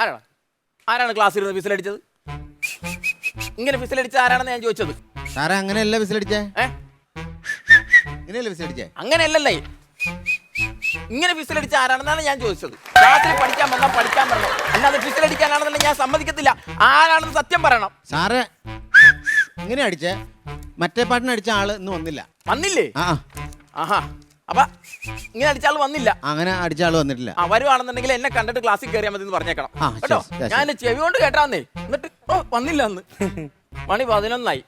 ആരാണ്? ആരാണ് ക്ലാസ്സിൽ ഇരുന്ന് വിസിലടിച്ചത് ഇങ്ങനെ വിസിലടിച്ച ആരാണെന്ന് ഞാൻ ചോദിച്ചത്? സാറേ അങ്ങനെയല്ല വിസിലടിച്ചേ ഏ? ഇങ്ങനെയല്ലേ വിസിലടിച്ചേ അങ്ങനെയല്ലല്ലേ. ഇങ്ങനെ വിസിലടിച്ച ആരാണെന്നാണ് ഞാൻ ചോദിച്ചത്. ക്ലാസ്സിൽ പഠിക്കാൻ വന്നാൽ പഠിക്കാൻ പറഞ്ഞു അല്ലാതെ വിസിലടിക്കാനാണെന്നുണ്ടെങ്കിൽ ഞാൻ സമ്മതിക്കത്തില്ല. ആരാണെന്ന് സത്യം പറയണം. സാറേ ഇങ്ങനെ അടിച്ചേ? മറ്റേ പാട്ടിനടിച്ച ആൾ ഇന്ന് വന്നില്ല. വന്നില്ലേ? ആ. ആഹാ. അപ്പൊ ഇങ്ങനെ അടിച്ചാൽ വന്നില്ല. അങ്ങനെ അടിച്ച ആൾ വന്നിട്ടില്ല. ആ വരുവാണെന്നുണ്ടെങ്കിൽ എന്നെ കണ്ടിട്ട് ക്ലാസ്സിൽ കയറിയാൽ മതി എന്ന് പറഞ്ഞേക്കണം. ആ, കേട്ടോ? ശരി. ഞാൻ എന്റെ ചെവി കൊണ്ട് കേട്ടാന്നേ. എന്നിട്ട് ഓ വന്നില്ല അന്ന്. മണി പതിനൊന്നായി.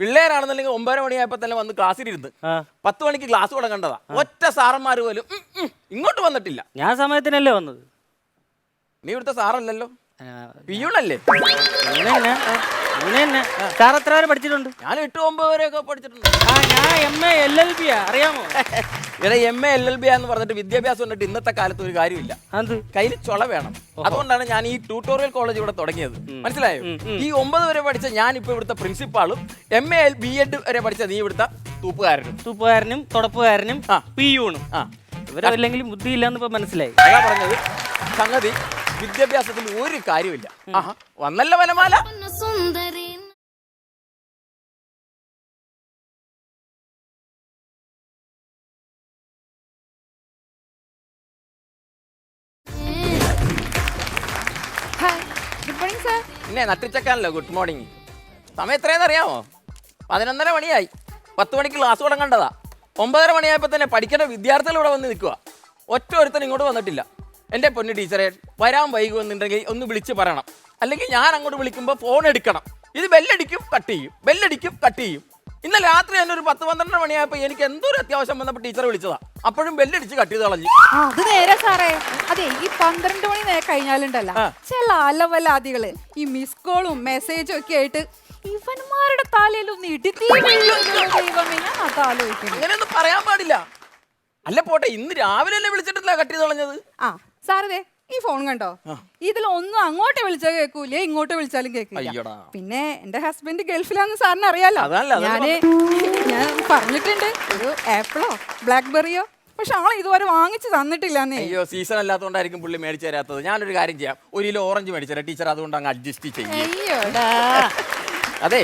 പിള്ളേരാണെന്നുണ്ടെങ്കിൽ ഒമ്പതര മണിയായപ്പോ തന്നെ വന്ന് ക്ലാസ്സിലിരുന്ന് ആ. പത്ത് മണിക്ക് ക്ലാസ് തുടങ്ങേണ്ടതാ ഒറ്റ സാറന്മാർ പോലും ഉം, ഉം, ഇങ്ങോട്ട് വന്നിട്ടില്ല. ഞാൻ സമയത്തിനല്ലേ വന്നത്? നീ ഇവിടുത്തെ സാറല്ലല്ലോ? പിയൂണല്ലേ ഇങ്ങനെ തന്നെ, ഇങ്ങനെ തന്നെ. സാർ എത്ര വരെ പഠിച്ചിട്ടുണ്ട്? ഞാൻ എട്ട് ഒമ്പത് വരെയൊക്കെ പഠിച്ചിട്ടുണ്ട്. ആ ഞാൻ M A L L B അറിയാമോ? ഇവിടെ M A L L B പറഞ്ഞിട്ട് വിദ്യാഭ്യാസം എന്നിട്ട് ഇന്നത്തെ കാലത്ത് ഒരു കാര്യമില്ല. അത്? കയ്യിൽ ചുള വേണം. അതുകൊണ്ടാണ് ഞാൻ ഈ ട്യൂട്ടോറിയൽ കോളേജ് ഇവിടെ തുടങ്ങിയത്. മനസ്സിലായോ? ഈ ഒമ്പത് വരെ പഠിച്ച ഞാൻ ഇപ്പൊ ഇവിടുത്തെ പ്രിൻസിപ്പാളും എം എ ബി എഡ് വരെ പഠിച്ച നീ ഇവിടുത്തെ തൂപ്പുകാരനും. തൂപ്പുകാരനും തുടപ്പുകാരനും പി പിയൂണും ആ. ഇവരല്ലെങ്കിലും ബുദ്ധിയില്ലാന്ന് ഇപ്പൊ മനസ്സിലായി. അതാ പറഞ്ഞത്. സംഗതി വിദ്യാഭ്യാസത്തിൽ ഒരു കാര്യമില്ല വന്നല്ല വനമാല? പിന്നെ നട്ടിച്ചക്കാനല്ലോ ഗുഡ് മോർണിംഗ് സമയം എത്രയെന്ന് അറിയാമോ? പതിനൊന്നര മണിയായി. പത്ത് മണിക്ക് ക്ലാസ് തുടങ്ങേണ്ടതാ. ഒമ്പതര മണിയായപ്പോൾ തന്നെ പഠിക്കേണ്ട വിദ്യാർത്ഥികൾ ഇവിടെ വന്ന് നിൽക്കുക ഒറ്റ ഒരുത്തനും ഇങ്ങോട്ട് വന്നിട്ടില്ല. എന്റെ പൊന്നു ടീച്ചറെ വരാൻ വൈകുമെന്നുണ്ടെങ്കിൽ ഒന്ന് വിളിച്ച് പറയണം. അല്ലെങ്കിൽ ഞാൻ അങ്ങോട്ട് വിളിക്കുമ്പോൾ ഫോൺ എടുക്കണം. ഇത് ബെല്ലടിക്കും കട്ട് ചെയ്യും. ബെല്ലടിക്കും കട്ട് ചെയ്യും. ഇന്നലെ രാത്രി തന്നെ ഒരു പത്ത് പന്ത്രണ്ട് മണിയായപ്പോൾ എനിക്ക് എന്തൊരു അത്യാവശ്യം വന്നപ്പോൾ ടീച്ചർ വിളിച്ചതാ. അപ്പോഴും ബെല്ലടിച്ച് കട്ട് ചെയ്ത് കളഞ്ഞു. അത് നേരെ സാറേ. അതെ ഈ പന്ത്രണ്ട് മണി നേരെ കഴിഞ്ഞാലുണ്ടല്ലോ. ചില അലവലാദികൾ ഈ മിസ് കോളും മെസ്സേജും ഒക്കെ ആയിട്ട് ഇവന്മാരുടെ തലയിലൊന്ന് ഇടുത്തി ദൈവമേ ഞാൻ അത് ആലോചിക്കുന്നു. അങ്ങനെയൊന്നും പറയാൻ പാടില്ല. അല്ല പോട്ടെ ഇന്ന് രാവിലെ അല്ലേ വിളിച്ചിട്ടില്ല കട്ട് ചെയ്ത് കളഞ്ഞത്? ആ സാറേ ഈ ഫോൺ കണ്ടോ? ഇതിൽ ഒന്നും അങ്ങോട്ട് വിളിച്ചാൽ കേൾക്കൂല ഇങ്ങോട്ട് വിളിച്ചാലും കേൾക്കില്ല അയ്യടാ. പിന്നെ എന്റെ ഹസ്ബൻഡ് ഗൾഫിലാന്ന് സാറിന് അറിയാലോ. ഞാൻ ഞാൻ പറഞ്ഞിട്ടുണ്ട് ഒരു ആപ്പിളോ ബ്ലാക്ക്ബെറിയോ പക്ഷെ ആളെ ഇതുവരെ വാങ്ങിച്ചു തന്നിട്ടില്ല അയ്യോ സീസൺ അല്ലാത്തതുകൊണ്ടായിരിക്കും പുള്ളി മേടിച്ചു തരാത്തത്. ഞാനൊരു കാര്യം ചെയ്യാം. ഒരു കിലോ ഓറഞ്ച് മേടിച്ചു തരാം. ടീച്ചർ അതുകൊണ്ട് അങ്ങ് അഡ്ജസ്റ്റ് ചെയ്യും. അയ്യോടാ. അതെ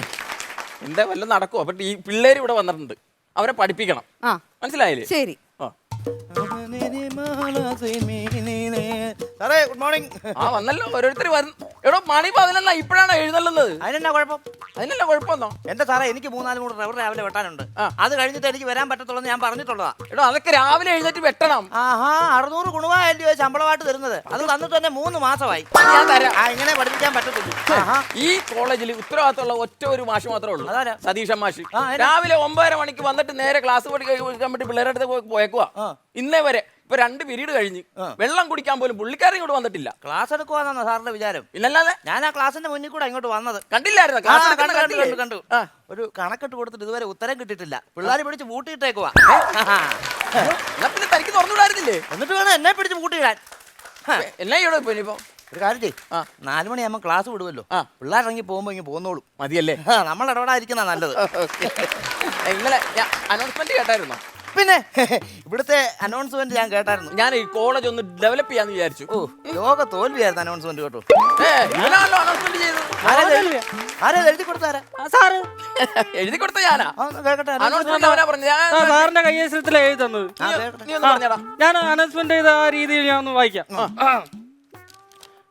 എന്താ വല്ലതും നടക്കുമോ അപ്പൊ ഈ പിള്ളേർ ഇവിടെ വന്നിട്ടുണ്ട്. അവരെ പഠിപ്പിക്കണം. ആ. മനസ്സിലായില്ലേ? ശരി. ആ. സാറേ ഗുഡ് മോർണിംഗ് ആ വന്നല്ലോ. ഓരോരുത്തർ എടോ മണി പതിനൊന്നാ. ഇപ്പോഴാണ് എഴുന്നള്ളുന്നത്? അതിനെന്നാ കുഴപ്പം? അതിനല്ല കുഴപ്പമെന്നോ? എന്താ സാറേ എനിക്ക് മൂന്നാൽ മൂന്ന് റബ്ബർ രാവിലെ വെട്ടാനുണ്ട്. അത് കഴിഞ്ഞിട്ട് എനിക്ക് വരാൻ പറ്റത്തുള്ളൂ ഞാൻ പറഞ്ഞിട്ടുള്ളതാ. എടോ അതൊക്കെ രാവിലെ എഴുന്നേറ്റ് വെട്ടണം. ആഹാ അറുന്നൂറ് ഗുണവായല്ലോ ശമ്പളമായിട്ട് തരുന്നത്. അത് തന്നിട്ട് തന്നെ മൂന്ന് മാസമായി. ഞാൻ തരാം. ആ ഇങ്ങനെ പഠിപ്പിക്കാൻ പറ്റത്തുള്ളൂ ആഹാ. ഈ കോളേജിൽ ഉത്തരവാദിത്തമുള്ള ഒറ്റ ഒരു മാഷ് മാത്രമേ ഉള്ളൂ. അതാരാ? സതീശൻ മാഷ്. ആ, അതിനാ? രാവിലെ ഒമ്പതര മണിക്ക് വന്നിട്ട് നേരെ ക്ലാസ് പഠിക്കാൻ വേണ്ടി പിള്ളേരുടെ അടുത്ത് പോയി- പോയേക്കുവാ. ആ. ഇന്നേ വരെ. ഇപ്പൊ രണ്ട് പീരീഡ് കഴിഞ്ഞ് വെള്ളം കുടിക്കാൻ പോലും പുള്ളിക്കാരൻ ഇങ്ങോട്ട് വന്നിട്ടില്ല. ക്ലാസ് എടുക്കുവാന്നാണ് സാറിന്റെ വിചാരം. പിന്നല്ലാതെ? ഞാൻ ആ ക്ലാസിന്റെ മുന്നിൽ കൂടെ ഇങ്ങോട്ട് വന്നത്. കണ്ടില്ലായിരുന്നു? ക്ലാസ് കണ്ടു, എടുക്കുന്ന കണ്ടു, കണ്ടു, കണ്ടു. ഒരു കണക്കെട്ട് കൊടുത്തിട്ട് ഇതുവരെ ഉത്തരം കിട്ടിയിട്ടില്ല. പിള്ളേർ പിടിച്ച് പൂട്ടിയിട്ടേക്കുവാ. എന്നാ പിന്നെ തനിക്ക് തുറന്നുവിടായിരുന്നില്ലേ? എന്നിട്ട് വേണം എന്നെ പിടിച്ച് പൂട്ടിയിടാൻ. എന്നാ ചെയ്യണോ ഇപ്പൊ ഇനിയിപ്പോ? ഒരു കാര്യം ചെയ്യ്. ആ. നാല് മണിയാകുമ്പോൾ ക്ലാസ് വിടുമല്ലോ ആ. പിള്ളേർ ഇറങ്ങി പോകുമ്പോൾ ഇങ്ങനെ പോകുന്നോളൂ മതിയല്ലേ? നമ്മൾ ഇടപെടാതിരിക്കുന്ന നല്ലത്. ഇന്നലെ അനൗൺസ്മെന്റ് കേട്ടായിരുന്നോ? പിന്നെ ഇവിടുത്തെ അനൗൺസ്മെന്റ് ഞാൻ കേട്ടായിരുന്നു. ഞാൻ ഈ കോളേജ് ഒന്ന് ഡെവലപ്പ് ചെയ്യാന്ന് വിചാരിച്ചു. ഓ ലോക തോൽവിയായിരുന്നു അനൗൺസ്മെന്റ് കേട്ടോ. അനൗൺസ്മെന്റ് ആരാ? എഴുതി കൊടുത്താരാ ആ, സാറ്. എഴുതി കൊടുത്ത ഞാനാ. കേൾക്കട്ടെ അനൗൺസ്മെന്റ് അവനാ പറഞ്ഞു? ഞാൻ സാറിന്റെ കയ്യേശ്വരത്തിലെ എഴുതി തന്നത്. നീ-. ഒന്ന് പറഞ്ഞടാ. ഞാൻ അനൗൺസ്മെന്റ് ചെയ്ത ആ രീതിയിൽ ഞാൻ ഒന്ന് വായിക്കാം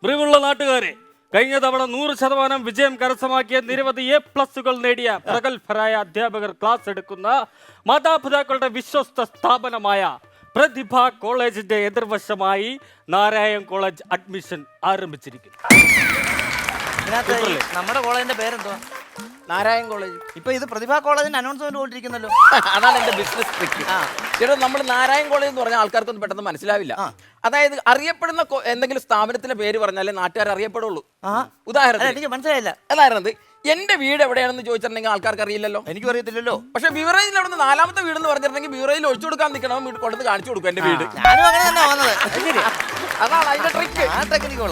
പ്രിയമുള്ള നാട്ടുകാരെ കഴിഞ്ഞ തവണ നൂറ് ശതമാനം വിജയം കരസ്ഥമാക്കിയ നിരവധി എ പ്ലസുകൾ നേടിയ പ്രഗത്ഭരായ അധ്യാപകർ ക്ലാസ് എടുക്കുന്ന മാതാപിതാക്കളുടെ വിശ്വസ്ത സ്ഥാപനമായ പ്രതിഭ കോളേജിന്റെ എതിർവശമായി നാരായൺ കോളേജ് അഡ്മിഷൻ ആരംഭിച്ചിരിക്കുന്നു. ഇതിനകത്ത് നമ്മുടെ കോളേജിന്റെ പേരെന്തോ നാരായൺ കോളേജ്. ഇപ്പൊ ഇത് പ്രതിഭ കോളേജിന്റെ അനൗൺസ്മെന്റ് കൊണ്ടിരിക്കുന്നല്ലോ. അതാണ് എന്റെ ബിസിനസ് ട്രിക്ക് ആ. ചേട്ടാ നമ്മൾ നാരായൺ കോളേജ് എന്ന് പറഞ്ഞാൽ ആൾക്കാർക്കൊന്നും പെട്ടെന്ന് മനസ്സിലാവില്ല. അതായത് അറിയപ്പെടുന്ന എന്തെങ്കിലും സ്ഥാപനത്തിന്റെ പേര് പറഞ്ഞാലേ നാട്ടുകാർ അറിയപ്പെടുള്ളൂ. ഉദാഹരണം മനസ്സിലായില്ല. അതായിരുന്നത് എന്റെ വീട് എവിടെയാണെന്ന് ചോദിച്ചിട്ടുണ്ടെങ്കിൽ ആൾക്കാർക്ക് അറിയില്ലല്ലോ. എനിക്ക് അറിയത്തില്ലല്ലോ. പക്ഷെ ബിവറേജിൽ അവിടെ നാലാമത്തെ വീട് എന്ന് പറഞ്ഞിട്ടുണ്ടെങ്കിൽ ബിവറേജിൽ ഒഴിച്ചു കൊടുക്കാൻ നിൽക്കണം വീട് കൊണ്ടുവന്ന് കാണിച്ചു കൊടുക്കും എന്റെ വീട്. അതാണ് അതിന്റെ ട്രിക്ക് ആ ടെക്നിക്ക്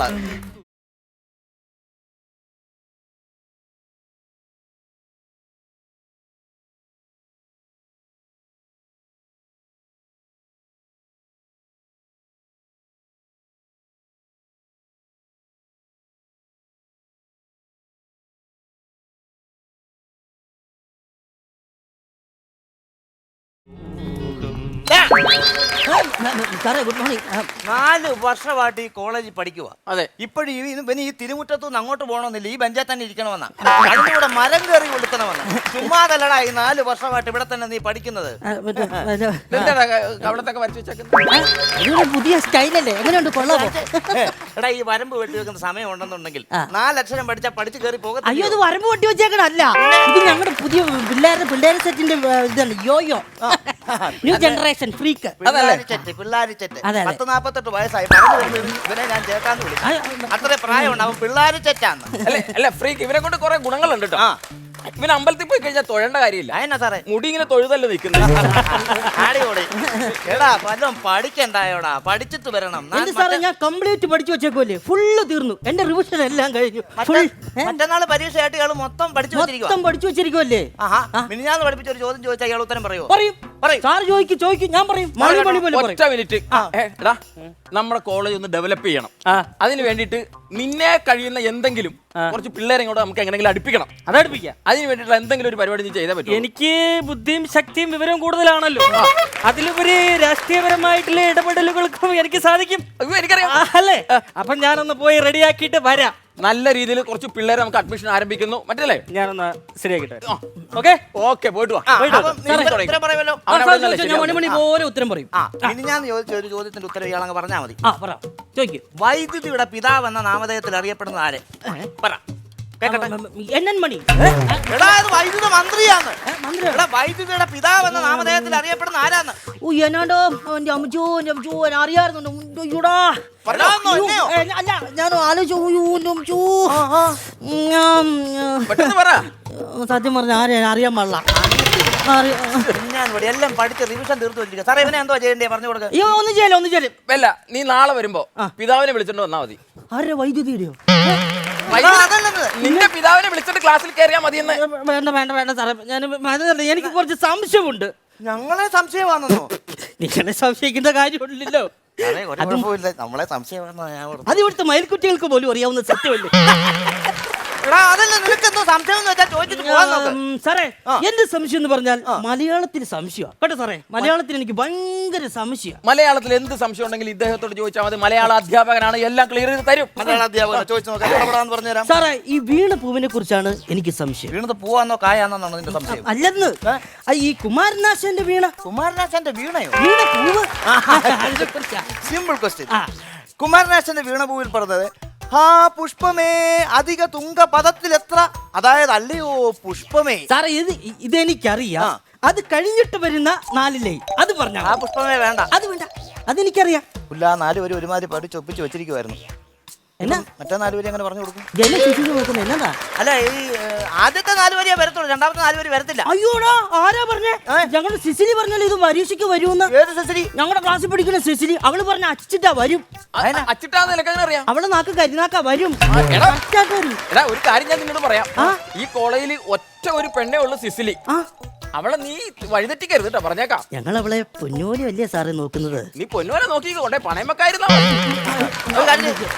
സാറേ ഗുഡ് മോർണിംഗ്. നാല് വർഷമായിട്ട് ഈ കോളേജിൽ പഠിക്കുക അതെ. ഇപ്പോഴും പിന്നെ ഇവന് ഈ തിരുമുറ്റത്തു നിന്ന് അങ്ങോട്ട് പോകണമെന്നില്ല. ഈ ബെഞ്ചാൽ തന്നെ ഇരിക്കണമെന്നാ. അതിലൂടെ മരം കയറി കൊടുക്കണമെന്ന് ചുമ്മാതല്ലടാ ഈ നാല് വർഷമായിട്ട് ഇവിടെ തന്നെ നീ പഠിക്കുന്നത്. അവിടത്തൊക്കെ വരച്ചു വെച്ചേക്കുന്നത്? പുതിയ സ്റ്റൈലല്ലേ? എങ്ങനെയുണ്ട്? കൊള്ളാമോ? ഏ, എടാ ഈ വരമ്പ് വെട്ടി വെക്കുന്ന സമയം ഉണ്ടെന്നുണ്ടെങ്കിൽ. നാലക്ഷരം പഠിച്ചാൽ പഠിച്ചു കയറി അയ്യോ ഇത് പോകത്തില്ല വരമ്പ് പൊട്ടി വെച്ചേക്കണല്ല. ഇത് ഞങ്ങളുടെ പുതിയ പിള്ളേരുടെ പിള്ളേരെ സെറ്റിന്റെ ഇതാണ് യോയോ? ന്യൂ ജനറേഷൻ ഫ്രീക്ക് പിള്ളാരി ചെറ്റ് പിള്ളാരി ചെറ്റ്. അതെ, അതെ. പത്ത് നാപ്പത്തെട്ട് വയസ്സായി. പറഞ്ഞു വരുന്നത് ഇവനെ ഞാൻ ചേട്ടാന്ന് വിളിച്ചു അത്രേ പ്രായമുണ്ട്. അവൻ പിള്ളാരി ചെറ്റാന്ന്. അല്ലെ അല്ല ഫ്രീക്ക് ഇവനെ കൊണ്ട് കുറെ ഗുണങ്ങളുണ്ട് കേട്ടോ ആ. ഇവൻ അമ്പലത്തിൽ പോയി കഴിഞ്ഞാൽ തൊഴേണ്ട കാര്യമില്ല. അതെന്നാ സാറേ? മുടി ഇങ്ങനെ തൊഴുതല്ലോ നിൽക്കുന്നത് ആടിയോടെ എടാ പഠിക്കണ്ടായോടാ? പഠിച്ചിട്ട് വരണം. ഞാൻ സാറേ ഞാൻ കംപ്ലീറ്റ് പഠിച്ചു വെച്ചേക്കുമല്ലേ ഫുള്ള് തീർന്നു. എന്റെ റിവിഷൻ എല്ലാം കഴിഞ്ഞു. മറ്റന്നാൾ ഫുൾ പരീക്ഷയായിട്ട് ഇയാൾ മൊത്തം പഠിച്ചു വെച്ചിരിക്കുക മൊത്തം പഠിച്ചു വെച്ചിരിക്കുമല്ലേ മിനിഞ്ഞാന്ന് പഠിപ്പിച്ച ഒരു ചോദ്യം ചോദിച്ചാൽ ഇയാൾ ഉത്തരം പറയുമോ പറയും. പറയും. സാറ് ചോദിക്കും ചോദിക്കും ഞാൻ പറയും. മണി മണി പോലെ ഒറ്റ മിനിറ്റ് എടാ. നമ്മുടെ കോളേജ് ഒന്ന് ഡെവലപ്പ് ചെയ്യണം. അതിന് വേണ്ടിയിട്ട് നിന്നെ കഴിയുന്ന എന്തെങ്കിലും കുറച്ച് പിള്ളേരെ ഇങ്ങോട്ട് നമുക്ക് എങ്ങനെയെങ്കിലും അടുപ്പിക്കണം. അത് അടുപ്പിക്കാം. അതിന് വേണ്ടിയിട്ടുള്ള എന്തെങ്കിലും ഒരു പരിപാടി നീ ചെയ്താൽ പറ്റും എനിക്ക് ബുദ്ധിയും ശക്തിയും വിവരവും കൂടുതലാണല്ലോ. അതിലുപരി രാഷ്ട്രീയപരമായിട്ടുള്ള ഇടപെടലുകൾക്കും എനിക്ക് സാധിക്കും. എനിക്കറിയാം. ആ, അല്ലേ? അപ്പൊ ഞാനൊന്ന് പോയി റെഡിയാക്കിയിട്ട് വരാം. നല്ല രീതിയിൽ കുറച്ച് പിള്ളേരെ നമുക്ക് അഡ്മിഷൻ ആരംഭിക്കുന്നു. മറ്റല്ലേ ഞാനൊന്ന് ശരിയാക്കിട്ടെ ഓക്കെ? ഓക്കെ പോയിട്ട് വാ. ആ, പോയിട്ട് വാ. അപ്പം നീ സാറേ, ഉത്തരം പറയുമല്ലോ. അവൻ അവിടെ നിന്നല്ലേ ഞാൻ ശരിയാവും. മണി മണി പോലെ ഉത്തരം പറയും. മിനിഞ്ഞാന്ന് ചോദിച്ച ഒരു ചോദ്യത്തിന്റെ ഉത്തരം ഇയാളങ്ങ് പറഞ്ഞാൽ മതി. ആ പറ. ചോദിക്കും. വൈദ്യുതിയുടെ പിതാവ് എന്ന നാമധേയത്തിൽ അറിയപ്പെടുന്നത് ആരെ? പറ. മണി എടാ വൈദ്യുത എടാ വൈദ്യുതിയുടെ പിതാവ് എന്ന നാമധേയത്തിൽ അറിയപ്പെടുന്ന ആരാന്ന് ഓ എന്നാണ്ടോ എന്റെ അമ്മച്ചോ എന്റെ അമ്മച്ചോ ഞാൻ അല്ല ആലോചിച്ചു സത്യം പറഞ്ഞ ആരെ അറിയാൻ പാടില്ല എല്ലാം പഠിച്ച് റിവിഷൻ തീർത്തു വെച്ചിരിക്കുക സാറേ ഇവനെ എന്തോ ചെയ്യണ്ടേ പറഞ്ഞു കൊടുക്കുക ഒന്നും ചെയ്യല ഒന്നും ചെയ്യല നീ നാളെ വരുമ്പോ പിതാവിനെ വിളിച്ചോണ്ട് വന്നാ മതി ആരെ വൈദ്യുതിയുടെയോ? നിന്റെ പിതാവിനെ വിളിച്ചിട്ട് ക്ലാസ്സിൽ കയറിയാ മതി എന്ന് വേണ്ട വേണ്ട വേണ്ട സാറേ. ഞാൻ എനിക്ക് കുറച്ച് സംശയമുണ്ട്. ഞങ്ങളെ സംശയമാണെന്നോ? നിങ്ങളെ സംശയിക്കേണ്ട കാര്യമില്ലല്ലോ നമ്മളെ ഓർത്തത്. അത് ഇവിടുത്തെ മയിൽക്കുട്ടികൾക്ക് പോലും അറിയാവുന്ന സത്യമല്ലേ? എടാ അതല്ല നിനക്ക് എന്തോ സംശയം എന്ന് വെച്ചാൽ ചോദിച്ചിട്ട് പോകാൻ നോക്ക്. ഉം, സാറേ. എന്റെ സംശയം എന്ന് പറഞ്ഞാൽ മലയാളത്തിൽ സംശയമാണ് കേട്ടോ സാറേ മലയാളത്തിൽ എനിക്ക് ഭയങ്കര സംശയം മലയാളത്തിൽ എന്ത് സംശയം ഉണ്ടെങ്കിൽ ഇദ്ദേഹത്തോട് ചോദിച്ചാൽ മതി. മലയാള അധ്യാപകനാണ് എല്ലാം ക്ലിയർ ചെയ്ത് തരും. മലയാള അധ്യാപകനെ ചോദിച്ചു നോക്കാം. എവിടെന്ന് പറഞ്ഞുതരാം? സാറേ ഈ വീണ പൂവിനെ കുറിച്ചാണ് എനിക്ക് സംശയം. വീണത് പൂവാന്നോ കായാന്നോ നിന്റെ സംശയം? അല്ലെന്ന്. ആ, ഈ കുമാരനാശന്റെ വീണ. കുമാരനാശന്റെ വീണയോ? വീണ പൂവ് അതിനെക്കുറിച്ചാ. സിമ്പിൾ ക്വസ്റ്റ്യൻ ആ. കുമാരനാശന്റെ വീണ പൂവിൽ പറഞ്ഞത് ഹാ പുഷ്പമേ അധിക തുങ്ക പദത്തിൽ എത്ര അതായത് അല്ലയോ പുഷ്പമേ. സാറേ ഇത് ഇതെനിക്കറിയാം. അത് കഴിഞ്ഞിട്ട് വരുന്ന നാലിലേ അത് പറഞ്ഞ ആ പുഷ്പമേ വേണ്ട. അത് വേണ്ട. അതെനിക്കറിയാം. പുല്ല നാല് നാലുപേരും ഒരുമാതിരി പഠിച്ച് ഒപ്പിച്ച് വെച്ചിരിക്കുമായിരുന്നു എന്നാ? മറ്റേ നാലുപേരും അങ്ങനെ പറഞ്ഞു കൊടുക്കും. ജന ശിശു നോക്കുന്നത് എന്നതാ അല്ല ഈ ഏഹ്, ആദ്യത്തെ വരത്തുള്ളൂ. രണ്ടാമത്തെ വരത്തില്ല. അയ്യോടാ ആരാ പറഞ്ഞേ? ഞങ്ങളുടെ സിസിലി പറഞ്ഞല്ലോ ഇത് വരുമെന്ന്. ഏത് സെസരി ഞങ്ങളുടെ ക്ലാസ്സിൽ പഠിക്കുന്ന സിസിലി. അവൾ പറഞ്ഞ അച്ചിട്ടാ വരും. അച്ചിട്ടാന്ന് നിനക്ക് അങ്ങനെ അറിയാം? അവളെ നാക്ക് കരിനാക്ക വരും. എടാ. വരും. എടാ ഒരു കാര്യം ഞാൻ നിന്നോട് പറയാം. ഈ കോളേജിൽ ഒറ്റ ഒരു പെണ്ണേ ഉള്ളു സിസിലി. ആ? അവളെ നീ വഴിതെറ്റിക്കരുത് കേട്ടോ പറഞ്ഞേക്കാം. ഞങ്ങൾ അവളെ പൊന്നോലി വലിയ സാറേ നോക്കുന്നത്? നീ പൊന്നുവരെ നോക്കി കൊണ്ടേ പണയം വെക്കായിരുന്നാ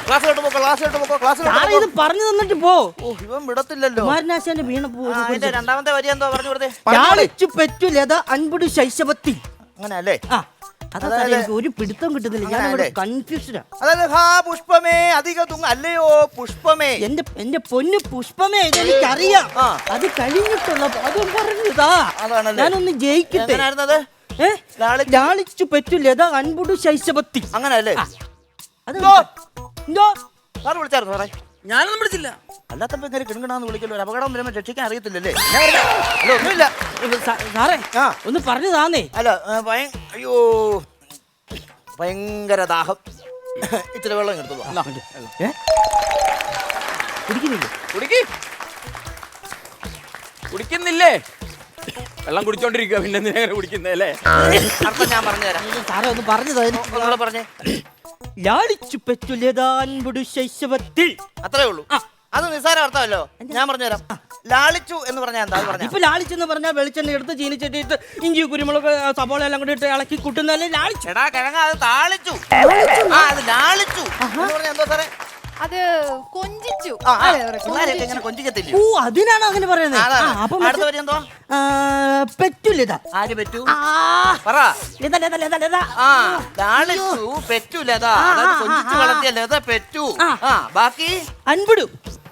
ക്ലാസ്സിലോട്ട് പോക്കോ ക്ലാസ്സിലോട്ട് പോക്കോ ക്ലാസ്സിലോട്ട് സാറേ പോക്കോ. ഇത് പറഞ്ഞു തന്നിട്ട് പോ. ഓ ഇവൻ വിടത്തില്ലല്ലോ. കുമാരനാശാന്റെ വീണ ആ, രണ്ടാമത്തെ വരി എന്തോ പറഞ്ഞു കൊടുത്തേ? യാളിച്ചു പെറ്റു ലത അൻപുടി ശൈശവത്തിൽ അങ്ങനെ അല്ലേ ആ. അതാ എനിക്ക് ഒരു പിടുത്തം കിട്ടുന്നില്ല. ഞാൻ ഇവിടെ കൺഫ്യൂഷനാ അതായത് ഹാ പുഷ്പമേ അധിക തുങ്ക അല്ലയോ പുഷ്പമേ. എന്റെ എന്റെ പൊന്നു പുഷ്പമേ ഇതെനിക്കറിയാം അത് കഴിഞ്ഞിട്ടുള്ള അതും പറഞ്ഞതാ? ഞാനൊന്ന് ജയിക്കട്ടെ? ലാളിച്ചു- പെറ്റു ലത അൻപുടു ശൈശവത്തിൽ അങ്ങനെ അല്ലേ അത് എന്തോ? വിളിച്ചായിരുന്നു സാറേ? ഞാനൊന്നും പിടിച്ചില്ല. അല്ലാത്തപ്പോ ഇങ്ങനെ കിണുകിണാന്ന് വിളിക്കല്ലോ? ഒരു അപകടം വരുമ്പോ രക്ഷിക്കാൻ അറിയത്തില്ലല്ലേ? അല്ല ഒന്നുമില്ല. സാ- സാറേ ആ. ഒന്ന് പറഞ്ഞു താന്നേ. അല്ല ഭയ- അയ്യോ. ഭയങ്കര ദാഹം. ഇച്ചിരി വെള്ളം ഏ? കുടിക്കുന്നില്ലേ? കുടിക്ക്. കുടിക്കുന്നില്ലേ? വെള്ളം കുടിച്ചോണ്ടിരിക്കുക പിന്നെ എന്തിനാ അല്ലേ? അർത്ഥം ഞാൻ പറഞ്ഞുതരാം. സാറേ ഒന്ന് പറഞ്ഞു തരും ഒന്നുകൂടെ പറഞ്ഞേ. ലാളിച്ചു പെറ്റു ലത അൻപുടു ശൈശവത്തിൽ. അത്രേ ഉള്ളൂ. അത് നിസ്സാര അർത്ഥമല്ലോ. ഞാൻ പറഞ്ഞുതരാം. ലാളിച്ചു എന്ന് പറഞ്ഞാൽ എന്താ? അത് പറഞ്ഞാ ഇപ്പൊ ലാളിച്ചെന്ന് പറഞ്ഞാൽ വെളിച്ചെണ്ണ എടുത്ത് ചീനിച്ചട്ടിയിട്ട് ഇഞ്ചി കുരുമുളക് സബോള എല്ലാം കൂടി ഇട്ട് ഇളക്കി കുട്ടുന്നല്ലേ ലാളിച്ചു? എടാ കിഴങ്ങ അത് താളിച്ചു. ആ അത് ലാളിച്ചു. എന്ന് പറഞ്ഞാ എന്തോ സാറേ? അത് കൊഞ്ചിച്ചു ഇങ്ങനെ കൊഞ്ചിക്കത്തില്ലേ ഓ അതിനാണ് അങ്ങനെ പറയുന്നത് ആ, അപ്പൊ അടുത്ത വരി എന്തോ പെറ്റില്ല ആര് പറ്റൂ ആ പറ ലത ലത ലത ലത ആ ലാളിച്ചു പെറ്റു ലത അതായത് കൊഞ്ചിച്ചു വളർത്തിയ ലത പെറ്റു ആ. ആ ബാക്കി അൻപിടു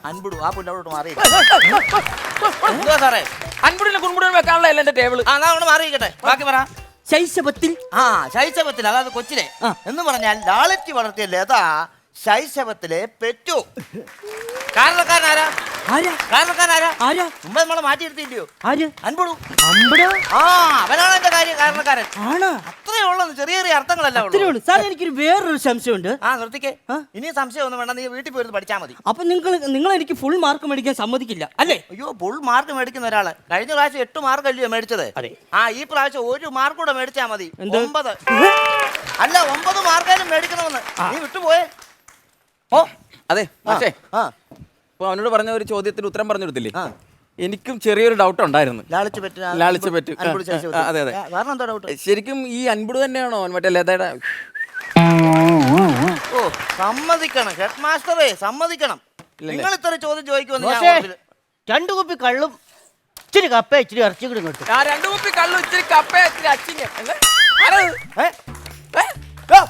അൻപിടു ആ പുല്ലോട്ട് മാറി സാറേ അൻപുടിനെ കുടുംബം വെക്കാനുള്ള അല്ല എന്റെ ടേബിൾ ആ എന്നാ അവിടെ മാറിയിക്കട്ടെ ബാക്കി പറ ശൈശവത്തിൽ ആ ശൈശവത്തിൽ അതായത് കൊച്ചിലെ ആ. എന്ന് പറഞ്ഞാൽ ലാളിച്ചു വളർത്തിയ ലത ശൈശവത്തിലെ പെറ്റു. കാരണക്കാരനാരാ ആരാ? കാരണക്കാരനാരാ ആരാ? മുമ്പ് നമ്മളെ മാറ്റിയെടുത്തില്ലയോ ആര്? അൻപടു അമ്പടോ ആ അവനാണ് എന്റെ കാര്യം കാരണക്കാരൻ. ആണോ? അത്രേ ചെറിയ ചെറിയ അർത്ഥങ്ങളല്ല ഉള്ളൂ. ഉള്ളൂ. സാർ എനിക്കൊരു വേറൊരു സംശയമുണ്ട്. ആ നിർത്തിക്കേ. ആ? ഇനി സംശയം ഒന്നും വേണ്ട നീ വീട്ടിൽ പോയിരുന്ന് പഠിച്ചാൽ മതി. അപ്പൊ നിങ്ങൾ നിങ്ങൾ എനിക്ക് ഫുൾ മാർക്ക് മേടിക്കാൻ സമ്മതിക്കില്ല അല്ലേ? അയ്യോ ഫുൾ മാർക്ക് മേടിക്കുന്ന ഒരാൾ. കഴിഞ്ഞ പ്രാവശ്യം എട്ട് മാർക്ക് അല്ലയോ മേടിച്ചത്? അതെ. ആ ഈ പ്രാവശ്യം ഒരു മാർക്ക് കൂടെ മേടിച്ചാ മതി. എന്ത്? ഒമ്പത്. അല്ല ഒമ്പത് മാർക്കായാലും മേടിക്കണമെന്ന്. നീ വിട്ടുപോയേ. ഓ അതെ പക്ഷേ ആ അവനോട് പറഞ്ഞ ഒരു ചോദ്യത്തിന് ഉത്തരം പറഞ്ഞു കൊടുത്തില്ലേ ആ. എനിക്കും ചെറിയൊരു ഡൗട്ട് ഉണ്ടായിരുന്നു ലാളിച്ച് പറ്റു. ആ. അതെ, അതെ. ആ, കാരണം എന്താ ഡൗട്ട് ശരിക്കും ഈ അൻപത് തന്നെയാണോ മറ്റേ ലതയുടെ ഓ സമ്മതിക്കണം ഹെഡ് മാസ്റ്ററേ സമ്മതിക്കണം നിങ്ങൾ ഇത്ര ചോദ്യം ചോദിക്കുമെന്ന് ഞാൻ ഓർത്തില്ല. രണ്ടു കുപ്പി കള്ളും ഇച്ചിരി കപ്പ ഇച്ചിരി ഇറച്ചി കൂടി കിട്ടും ആ രണ്ടു കുപ്പി കള്ളു ഇച്ചിരി കപ്പ ഇച്ചിരി അച്ചിങ്ങ എന്ത്? ഏ? ഏ? ഓ, അയ്യോ,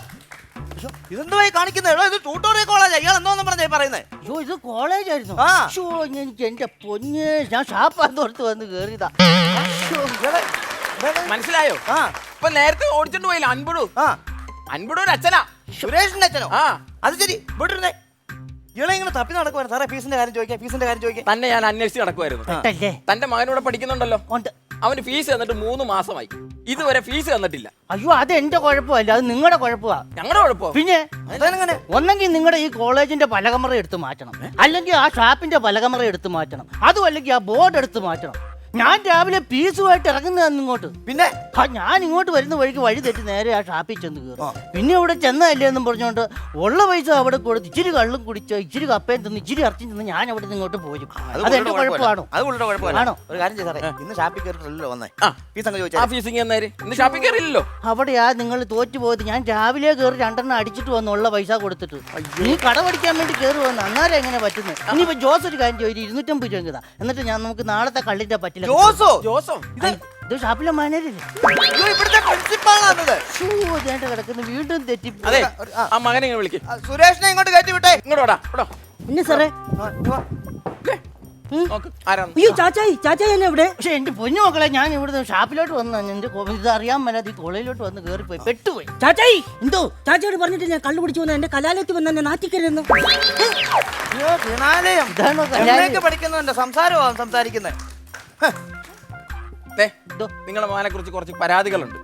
ഇതെന്തുവായി കാണിക്കുന്നേ? ഇത് ട്യൂട്ടോറിയൽ കോളേജ് ഇയാൾ എന്തോന്നും പറഞ്ഞേ പറയുന്നേ? അയ്യോ ഇത് കോളേജ് ആയിരുന്നു. ആ. ശ്ശോ, എനിക്ക് എന്റെ പൊന്ന് ഞാൻ ഷാപ്പാത്തോർത്ത് വന്ന് കേറിയതാ. മനസ്സിലായോ? ആ. ഇപ്പൊ നേരത്തെ ഓടിച്ചോണ്ട് പോയില്ല അൻപടു. ആ. അൻപുടു ഒരു അച്ഛനാ. സുരേഷിന്റെ അച്ഛനോ? ആ. അത് ശരി ഇവിടെ ഇരുന്നേ ഇയാളെ ഇങ്ങനെ തപ്പി നടക്കുവാണ്. സാറേ ഫീസിന്റെ കാര്യം ചോദിക്കാം ഫീസിന്റെ കാര്യം ചോദിക്കാം. തന്നെ ഞാൻ അന്വേഷിച്ച് നടക്കുമായിരുന്നു തന്റെ മകനോട് പഠിക്കുന്നുണ്ടല്ലോ. ഉണ്ട്. അവന് ഫീസ് തന്നിട്ട് മൂന്ന് മാസമായി. ഇതുവരെ ഫീസ് തന്നിട്ടില്ല. അയ്യോ അത് എന്റെ കുഴപ്പമല്ല. അത് നിങ്ങളുടെ കുഴപ്പമാ. ഞങ്ങളുടെ കുഴപ്പമോ? പിന്നെ അതെങ്ങനെ ഒന്നെങ്കിൽ നിങ്ങളുടെ ഈ കോളേജിന്റെ പലകമറ എടുത്ത് മാറ്റണം. അല്ലെങ്കിൽ ആ ഷാപ്പിന്റെ പലകമറ എടുത്ത് മാറ്റണം. അതും അല്ലെങ്കിൽ ആ ബോർഡ് എടുത്ത് മാറ്റണം. ഞാൻ രാവിലെ പീസുമായിട്ട് ഇറങ്ങുന്നതാണ് ഇങ്ങോട്ട്. പിന്നെ? ആ ഞാൻ ഇങ്ങോട്ട് വരുന്ന വഴിക്ക് വഴി തെറ്റി നേരെ ആ ഷാപ്പിൽ ചെന്ന് കയറും. പിന്നെ ഇവിടെ ചെന്നല്ലേ എന്നും പറഞ്ഞുകൊണ്ട് ഉള്ള പൈസ അവിടെ കൊടുത്ത് ഇച്ചിരി കള്ളും കുടിച്ചോ ഇച്ചിരി കപ്പയും തിന്ന് ഇച്ചിരി ഇറച്ചി തിന്ന് ഞാൻ അവിടെ നിന്ന് ഇങ്ങോട്ട് പോരും. അതെന്റെ എന്റെ കുഴപ്പമാണോ അത് ഉള്ള ഒരു കാര്യം ചെയ്താറേ ഇന്ന് ഷാപ്പിൽ കയറിയിട്ടല്ലോ വന്നേ. ആ. ഫീസ് അങ്ങ് ആ ചോദിച്ചാൽ ഫീസിങ് എന്നേര് ഇന്ന് ഷാപ്പിൽ കയറിയില്ലല്ലോ. അവിടെയാ നിങ്ങൾ തോറ്റു പോയത്. ഞാൻ രാവിലെ കയറി രണ്ടെണ്ണം അടിച്ചിട്ട് വന്നു ഉള്ള പൈസ കൊടുത്തിട്ട്. നീ കടമടിക്കാൻ വേണ്ടി കയറി വന്നു അന്നേരം എങ്ങനെ പറ്റുന്നത് ഇനിയിപ്പോ ജോസ് ഒരു കാര്യം ചോദിച്ചു ഇരുന്നൂറ്റമ്പത് രൂപ. എന്നിട്ട് ഞാൻ നമുക്ക് നാളത്തെ കള്ളിന്റെ പറ്റില്ല ജോസോ! ജോസോ ഇത് ഇത് ഷാപ്പിലെ മാനേജല്ലേ അയ്യോ, ഇവിടുത്തെ പ്രിൻസിപ്പാളാണത്. ഷൂ ദേണ്ട കിടക്കുന്നു. വീണ്ടും തെറ്റി അതെ ആ. മകനെ ഇങ്ങനെ വിളിക്ക്. ആ, സുരേഷിനെ ഇങ്ങോട്ട് കയറ്റി വിട്ടേ. ഇങ്ങോട്ട് വാടാ ഇവിടെ. വാ. പിന്നെ സാറേ? ആ, ഇങ്ങ് വാ. നോക്ക് ആരാന്ന് അയ്യോ ചാച്ചായി ചാച്ചായി എന്നെ ഇവിടെ. പക്ഷെ എന്റെ പൊന്നു മക്കളെ ഞാൻ ഇവിടുന്ന് ഷാപ്പിലോട്ട് വന്നു എന്റെ കൊ- ഇത് അറിയാൻ മേലാതെ ഈ കോളേജിലോട്ട് വന്ന് കയറിപ്പോയി പെട്ടുപോയി. ചാച്ചായി എന്തോ? ചാച്ചയോട് പറഞ്ഞിട്ട് ഞാൻ കള്ളു കുടിച്ചു വന്ന എന്റെ കലാലയത്തിൽ വന്ന് എന്നെ നാറ്റിക്കരുതെന്ന്. അയ്യോ ഇതാണോ സംസാരമാണ് സംസാരിക്കുന്നത് ദേ, നിങ്ങളുടെ മകനെ കുറിച്ച് കുറച്ച് പരാതികളുണ്ട്.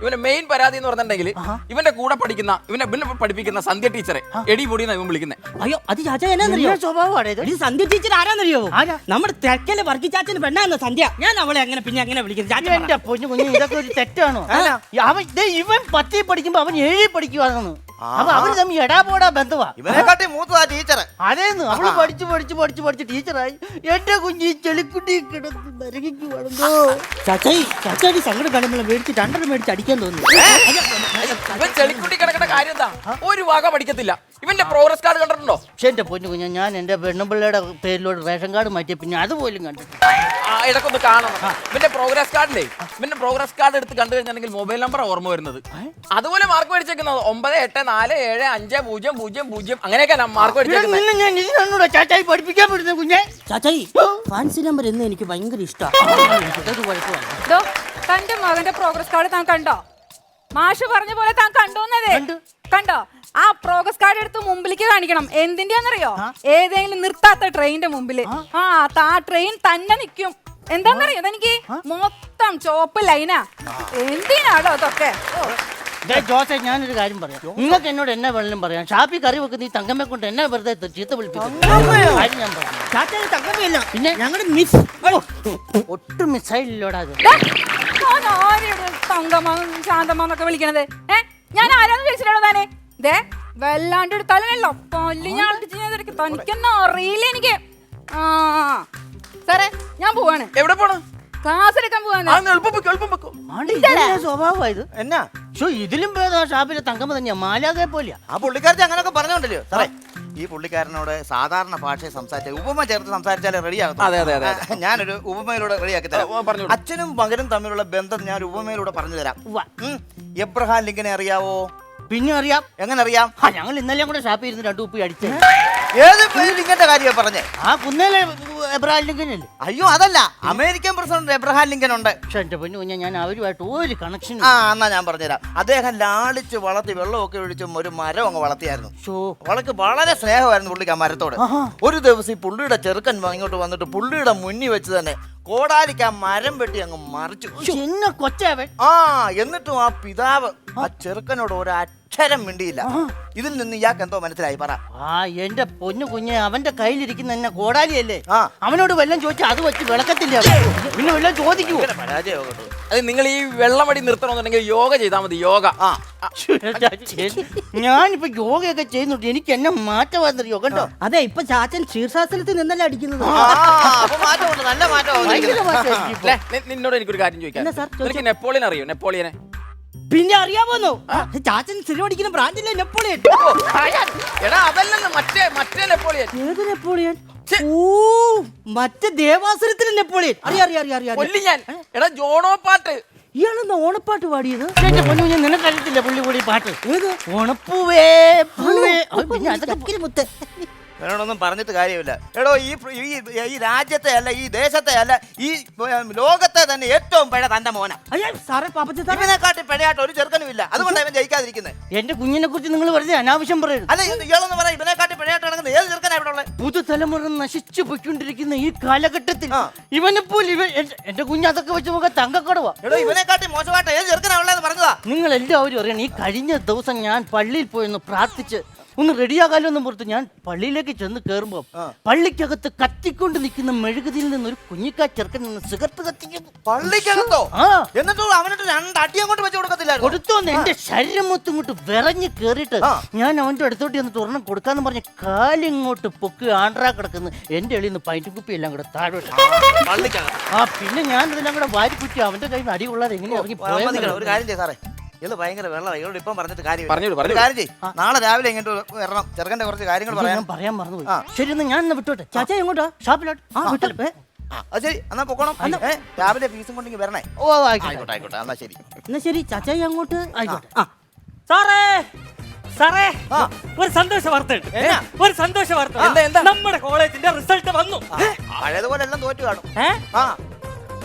ഇവന്റെ മെയിൻ പരാതി എന്ന് പറഞ്ഞിട്ടുണ്ടെങ്കിൽ ഇവന്റെ കൂടെ പഠിക്കുന്ന ഇവനെ പിന്നെ പഠിപ്പിക്കുന്ന സന്ധ്യ ടീച്ചറെ എടി പൊടി ഇവൻ വിളിക്കുന്നത് അയ്യോ അത് ചാച്ചായി എന്നാന്നറിയോ നിന്റെ സ്വഭാവമാണ് ഇത്? സന്ധ്യ ടീച്ചർ ആരാന്നറിയോ? ആരാ? നമ്മുടെ തെക്കലെ വർഗി ചാച്ചന് പെണ്ണാന്ന് സന്ധ്യ. ഞാൻ അവളെ അങ്ങനെ പിന്നെ അങ്ങനെ വിളിക്കുന്നത്. ചാച്ച പൊന്നു കുഞ്ഞു ഇതൊക്കെ ഒരു തെറ്റാണോ? അവൻ ദേ ഇവൻ പത്തി പഠിക്കുമ്പോ അവൻ ഏഴി പഠിക്കുവാണെന്ന്. അപ്പൊ അവർ തമ്മിൽ എടാ പോടാ ബന്ധവാ. ഇവനെക്കാട്ടി മൂത്തതാ ടീച്ചർ അതേന്ന് അവൾ പഠിച്ച് പഠിച്ച് പഠിച്ച് പഠിച്ച് ടീച്ചറായി. എന്റെ കുഞ്ഞി ചെളിക്കുട്ടി കിടന്ന് നരകിക്ക് വളർന്നോ. ചാച്ചായി ചാച്ചായി സങ്കടം കാണുമ്പോൾ മേടിച്ച് രണ്ടെണ്ണം മേടിച്ച് അടിക്കാൻ തോന്നുന്നു. ഇവൻ ചെളിക്കുട്ടി കിടക്കുന്ന കാര്യം എന്താ? ഒരു വക പഠിക്കത്തില്ല. ഇവന്റെ പ്രോഗ്രസ് കാർഡ് കണ്ടിട്ടുണ്ടോ? പക്ഷെ എന്റെ പൊന്നു കുഞ്ഞ ഞാൻ എന്റെ പെണ്ണുപിള്ളയുടെ പേരിലോട്ട് റേഷൻ കാർഡ് മാറ്റിയ പിന്നെ അതുപോലും കണ്ടിട്ട് ആ ഇടക്കൊന്ന് കാണണം. ഇവന്റെ പ്രോഗ്രസ് കാർഡില്ലേ? ഇവന്റെ പ്രോഗ്രസ് കാർഡ് എടുത്ത് കണ്ടു കഴിഞ്ഞിട്ടുണ്ടെങ്കിൽ മൊബൈൽ നമ്പർ ഓർമ്മ വരുന്നത്. അതുപോലെ മാർക്ക് മേടിച്ചേക്കുന്നത് ഒമ്പത് എട്ട് നാല് ഏഴ് അഞ്ച് പൂജ്യം പൂജ്യം പൂജ്യം. അങ്ങനെയൊക്കെ മാർക്ക് ചാച്ചായി പഠിപ്പിക്കാൻ പറ്റുന്ന കുഞ്ഞെ? ചാച്ചായി ഫാൻസി നമ്പർ എന്ന് എനിക്ക് ഭയങ്കര ഇഷ്ടമാണ് ദോ, തന്റെ മകന്റെ പ്രോഗ്രസ് കാർഡ് താൻ കണ്ടോ? മാഷ് പറഞ്ഞ പോലെ താൻ കണ്ടോന്നതേ കണ്ടോ. ആ പ്രോഗ്രസ് കാർഡ് എടുത്ത് മുമ്പിലേക്ക് കാണിക്കണം. എന്തിന്റെയാന്നറിയോ ഏതെങ്കിലും നിർത്താത്ത ട്രെയിനിന്റെ മുമ്പിൽ. ആ. ആ ട്രെയിൻ തന്നെ നിക്കും. എന്താന്നറിയോ തനിക്ക് മൊത്തം ചോപ്പ് ലൈനാ എന്തിനാടോ അതൊക്കെ? ഓ, ജോസെ ഞാനൊരു കാര്യം പറയാം. നിങ്ങൾക്ക് എന്നോട് എന്നെ വേണമെങ്കിലും പറയാം. ഷാപ്പി കറി വെക്കുന്ന ഈ തങ്കമ്മ കൊണ്ട് എന്നെ വെറുതെ ചീത്ത വിളിപ്പിക്കും കാര്യം ഞാൻ പറയാം. പിന്നെ? ഞങ്ങളുടെ മിസ് ഒട്ടും മിസ്സായില്ലോടാ അത്. ശാന്തമ്മ വിളിക്കണത്? ഏ ഞാൻ ആരാന്ന് വിളിച്ചിട്ടാണോ താനെ? ദേ വല്ലാണ്ട് എടുത്താലല്ലോ പല്ലി ഞാൻ തനിക്കൊന്നും അറിയില്ല എനിക്ക്. ആ സാറേ ഞാൻ പോവാണ്. എവിടെ പോണ? ക്ലാസ് എടുക്കാൻ പോവാണ് ആ എളുപ്പം വെക്കും എളുപ്പം വെക്കും. ആണ്ട് ഇതെന്നാ സ്വഭാവമാ ഇത്? എന്നാ? ഷോ ഇതിലും ഭേദം ആ ഷാപ്പിലെ തങ്കമ്മ തന്നെയാ. മാലാകെ പോലെയാ. ആ പുള്ളിക്കാരത്തി അങ്ങനെയൊക്കെ പറഞ്ഞോണ്ടല്ലോ. സാറേ ഈ പുള്ളിക്കാരനോട് സാധാരണ ഭാഷയെ സംസാരിച്ച ഉപമ ചേർത്ത് സംസാരിച്ചാലേ റെഡിയാകും അതെ, അതെ, അതെ, ഞാനൊരു ഉപമയിലൂടെ റെഡിയാക്കി തരാം. അച്ഛനും മകനും തമ്മിലുള്ള ബന്ധം ഞാൻ ഉപമയിലൂടെ പറഞ്ഞു തരാം. എബ്രഹാം ലിങ്കനെ അറിയാവോ? പിന്നെ അറിയാം. എങ്ങനെ അറിയാം? ഞങ്ങൾ ഇന്നലെ കൂടെ ഷാപ്പിൽ ഇരുന്ന് രണ്ടു ഉപ്പി അടിച്ചേ. ഏത് ലിങ്കന്റെ കാര്യമാണ് പറഞ്ഞേ? ആ കുന്നേലെ എബ്രഹാം ലിങ്കൻ അല്ലേ അയ്യോ അതല്ല. അമേരിക്കൻ പ്രസിഡന്റ് എബ്രഹാം ലിങ്കൻ ഉണ്ട്. പക്ഷെ എന്റെ പൊന്നു കുഞ്ഞ ഞാൻ അവരുമായിട്ട് ഒരു കണക്ഷൻ ആ എന്നാ ഞാൻ പറഞ്ഞുതരാം. അദ്ദേഹം ലാളിച്ച് വളർത്തി വെള്ളമൊക്കെ ഒഴിച്ചും ഒരു മരം അങ്ങ് വളർത്തിയായിരുന്നു. അവൾക്ക് വളരെ സ്നേഹമായിരുന്നു പുള്ളിക്ക് ആ മരത്തോട്. ഒരു ദിവസം ഈ പുള്ളിയുടെ ചെറുക്കൻ ഇങ്ങോട്ട് വന്നിട്ട് പുള്ളിയുടെ മുന്നിൽ വെച്ച് തന്നെ കോടാലിക്ക് ആ മരം വെട്ടി അങ്ങ് മറിച്ചു. കൊച്ചവൻ. ആ എന്നിട്ടും ആ പിതാവ് ആ ചെറുക്കനോട് ഒരു അക്ഷരം മിണ്ടിയില്ല. ഇതിൽ നിന്ന് ഇയാൾക്ക് എന്തോ മനസ്സിലായി. പറ. ആ എന്റെ പൊന്നു കുഞ്ഞെ അവന്റെ കയ്യിലിരിക്കുന്ന എന്നെ കോടാലിയല്ലേ? ആ. അവനോട് വെള്ളം ചോദിച്ചാൽ അത് വെച്ച് വിളക്കത്തില്ല. പിന്നെ വല്ലതും ചോദിക്കുവോ? ഇങ്ങനെ അത് നിങ്ങൾ ഈ വെള്ളമടി നിർത്തണമെന്നുണ്ടെങ്കിൽ യോഗ ചെയ്താൽ മതി യോഗ. ആ. ഞാനിപ്പോ യോഗയൊക്കെ ചെയ്യുന്നുണ്ട്. എനിക്ക് എന്നെ മാറ്റമായിരുന്നറിയോ കണ്ടോ? അതെ ഇപ്പൊ ചാച്ചൻ ശീർഷാസനത്തിൽ നിന്നല്ല അടിക്കുന്നത്? ആ, അപ്പൊ മാറ്റമുണ്ട് നല്ല മാറ്റം ഭയങ്കര ഇപ്പൊ. നി- നിന്നോട് എനിക്കൊരു കാര്യം ചോദിക്കാം. എന്നാ സാർ, നിനക്ക് നെപ്പോളിയൻ അറിയോ? നെപ്പോളിയനെ? പിന്നെ അറിയാമോന്നോ ചാച്ചൻ സ്ഥിരം അടിക്കുന്ന ബ്രാൻഡിലെ നെപ്പോളിയൻ. എടാ അതല്ലെന്ന് മറ്റേ മറ്റേ നെപ്പോളിയൻ. ഏത് നെപ്പോളിയൻ? ഓ മറ്റേ ദേവാസുരത്തിലെ നെപ്പോളിയൻ. അറിയാം അറിയാം അറിയാം അറിയാം. കൊല്ലി ഞാൻ. എടാ ജോണോ പാട്ട് ഇയാളെന്താ ഓണപ്പാട്ട് പാടിയത്? എന്റെ പൊന്നു കുഞ്ഞെ നിനക്കറിയത്തില്ല പുള്ളി കൂടി പാട്ട്. ഏത്? ഓണപ്പൂവേ പൂവേ. പിന്നെ അതൊക്കെ മുത്ത് എന്നോടൊന്നും പറഞ്ഞിട്ട് കാര്യമില്ല. എടോ ഈ ഈ രാജ്യത്തെ അല്ല ഈ ദേശത്തെ അല്ല ഈ ലോകത്തെ തന്നെ ഏറ്റവും പഴയ തന്റെ മോന. ഇവനെക്കാട്ടി പിഴയായിട്ട് ഒരു ചെറുക്കനും ഇല്ല. അതുകൊണ്ട് ഇവൻ ജയിക്കാതിരിക്കുന്നത് എന്റെ കുഞ്ഞിനെ കുറിച്ച് നിങ്ങൾ വെറുതെ അനാവശ്യം പറയുന്നത് അല്ല ഇയാളെന്ന് പറയാം ഇവനെക്കാട്ടി പിഴയായിട്ട് നടക്കുന്ന ഏത് ചെറുക്കനാ ഇവിടെ ഉള്ളത് പുതുതലമുറ നശിച്ചു പോയിക്കൊണ്ടിരിക്കുന്ന ഈ കാലഘട്ടത്തിൽ ഇവനിപ്പോൾ ഇവനെ പോലും ഇവൻ എന്റെ- കുഞ്ഞ് അതൊക്കെ വെച്ച് നോക്കാൻ തങ്കക്കടവാ. എടോ ഇവനെക്കാട്ടി മോശമായിട്ട് ഏത് ചെറുക്കനാ ഉള്ളതെന്ന് പറഞ്ഞതാ. നിങ്ങൾ എല്ലാവരും അറിയണം ഈ കഴിഞ്ഞ ദിവസം ഞാൻ പള്ളിയിൽ പോയി ഒന്ന് പ്രാർത്ഥിച്ച് ഒന്ന് റെഡിയാകാലോന്നും പുറത്ത് ഞാൻ പള്ളിയിലേക്ക് ചെന്ന് കയറുമ്പോൾ പള്ളിക്കകത്ത് കത്തിക്കൊണ്ട് നിൽക്കുന്ന മെഴുകുതിയിൽ നിന്ന് ഒരു കുഞ്ഞിക്കാ ചെറുക്കൻ നിന്ന് സിഗരറ്റ് കത്തിക്കുന്നു. പള്ളിക്കകത്തോ? എന്നിട്ട് അവനോട് അവനിട്ട് രണ്ട് അടി അങ്ങോട്ട് വെച്ച് കൊടുക്കത്തില്ല കൊടുത്തോന്ന് എന്റെ ശരീരം മൊത്തം ഇങ്ങോട്ട് വിറഞ്ഞ് കയറിയിട്ട് ഞാൻ അവന്റെ അടുത്തോട്ട് ചെന്ന് തുറന്ന് കൊടുക്കാന്ന് പറഞ്ഞ കാലിങ്ങോട്ട് പൊക്ക് ആണ്ട്രാ കിടക്കുന്നു. എന്റെ എളിയിൽ നിന്ന് പൈന്റ് കുപ്പി എല്ലാം കൂടെ താഴെ ആ. പിന്നെ ഞാൻ ഇതെല്ലാം കൂടെ വാരി കുറ്റി അവന്റെ കയ്യിൽ നിന്ന് അടി കൊള്ളാതെ എങ്ങനെ ഇറങ്ങി. ഒരു കാര്യം ചെയ്യ സാറേ. ഇത് ഭയങ്കര വെള്ളമാണ് ഇവരോട് ഇപ്പം പറഞ്ഞിട്ട് കാര്യം പറഞ്ഞോളൂ, പറഞ്ഞോളൂ. കാര്യം ചെയ്യ്. നാളെ രാവിലെ ഇങ്ങോട്ട് വരണം. ചെറുക്കന്റെ കുറച്ച് കാര്യങ്ങൾ പറയാൻ ഞാൻ പറയാൻ മറന്നുപോയി. ആ. ശരി എന്നാ ഞാൻ എന്നാ വിട്ടോട്ടെ? ചാച്ച എങ്ങോട്ടാ? ഷാപ്പിലോട്ട്. ആ വിട്ടേ. ആ അത് ശരി. എന്നാ പൊക്കോണം. ഏ, രാവിലെ ഫീസും കൊണ്ടെങ്കിൽ വരണേ. ഓ ആയിക്കോട്ടെ ആയിക്കോട്ടെ. ആയിക്കോട്ടെ എന്നാ ശരി. എന്നാ ശരി ചാച്ചായി അങ്ങോട്ട്? ആയിക്കോട്ടെ. ആ. സാറേ! സാറേ! ആ. ഒരു സന്തോഷ വാർത്തയുണ്ട് എന്നാ? ഒരു സന്തോഷ വാർത്ത. എന്താ, എന്താ? നമ്മുടെ കോളേജിന്റെ റിസൾട്ട് വന്നു. പഴയതുപോലെ എല്ലാം തോറ്റു കാണും. ഏ? ആ.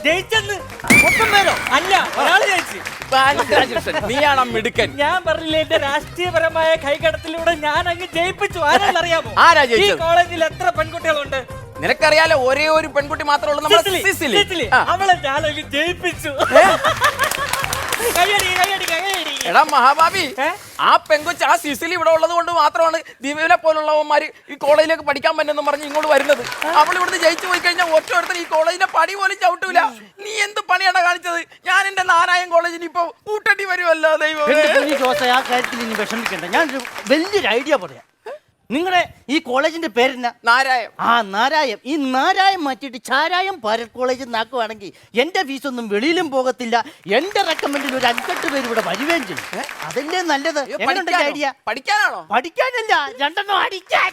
ജയിച്ചെന്ന് മൊത്തം പേരോ അല്ല ഒരാൾ ജയിച്ചു. Congratulations. നീയാണ് ആ മിടുക്കൻ. ഞാൻ പറഞ്ഞില്ലേ എന്റെ രാഷ്ട്രീയപരമായ കൈകടത്തിലൂടെ ഞാൻ അങ്ങ് ജയിപ്പിച്ചു. ആരെന്നറിയാമോ ആരാ ഈ ജയിച്ചത്? കോളേജിൽ എത്ര പെൺകുട്ടികളുണ്ട്? നിനക്കറിയാലോ ഒരേ ഒരു പെൺകുട്ടി മാത്രമേ ഉള്ളൂ നമ്മുടെ സിസിലി, സിസിലി. സിസിലി. ആ. അവളെ ഞാൻ അങ്ങ് ജയിപ്പിച്ചു കൈയടി കൈയടി കൈയടി എടാ മഹാഭാവി ആ പെങ്കൊച്ച് ആ സിസിലി ഇവിടെ ഉള്ളത് കൊണ്ട് മാത്രമാണ് ദിവ്യനെ പോലുള്ളവന്മാര് ഈ കോളേജിലേക്ക് പഠിക്കാൻ പറ്റുമെന്ന് പറഞ്ഞ് ഇങ്ങോട്ട് വരുന്നത്. അവൾ ഇവിടുന്ന് ജയിച്ചു പോയി കഴിഞ്ഞാൽ ഒറ്റ ഒരുത്തൻ ഈ കോളേജിന്റെ പടി പോലും ചവിട്ടൂല. നീ എന്ത് പണിയാണ് കാണിച്ചത്? ഞാൻ എന്റെ നാരായൺ കോളേജിന് ഇപ്പൊ കൂട്ടണ്ടി വരുമല്ലോ ദൈവം വിഷമിക്കണ്ട. ഞാൻ വലിയൊരു ഐഡിയ പറയാം. നിങ്ങളുടെ ഈ കോളേജിന്റെ പേരെന്നാ? നാരായം. ആ നാരായം. ഈ നാരായം മാറ്റിയിട്ട് ചാരായം ഭാരത് കോളേജിൽ നിന്നാക്കുവാണെങ്കിൽ എന്റെ ഫീസ് ഒന്നും വെളിയിലും പോകത്തില്ല. എന്റെ റെക്കമെൻഡിൽ ഒരു അഞ്ചെട്ട് പേര് ഇവിടെ വരികയും ചെയ്യും. അതല്ലേ നല്ലത്? ഐഡിയ പഠിക്കാനാണോ? പഠിക്കാനല്ല രണ്ടെണ്ണം അടിക്കാൻ.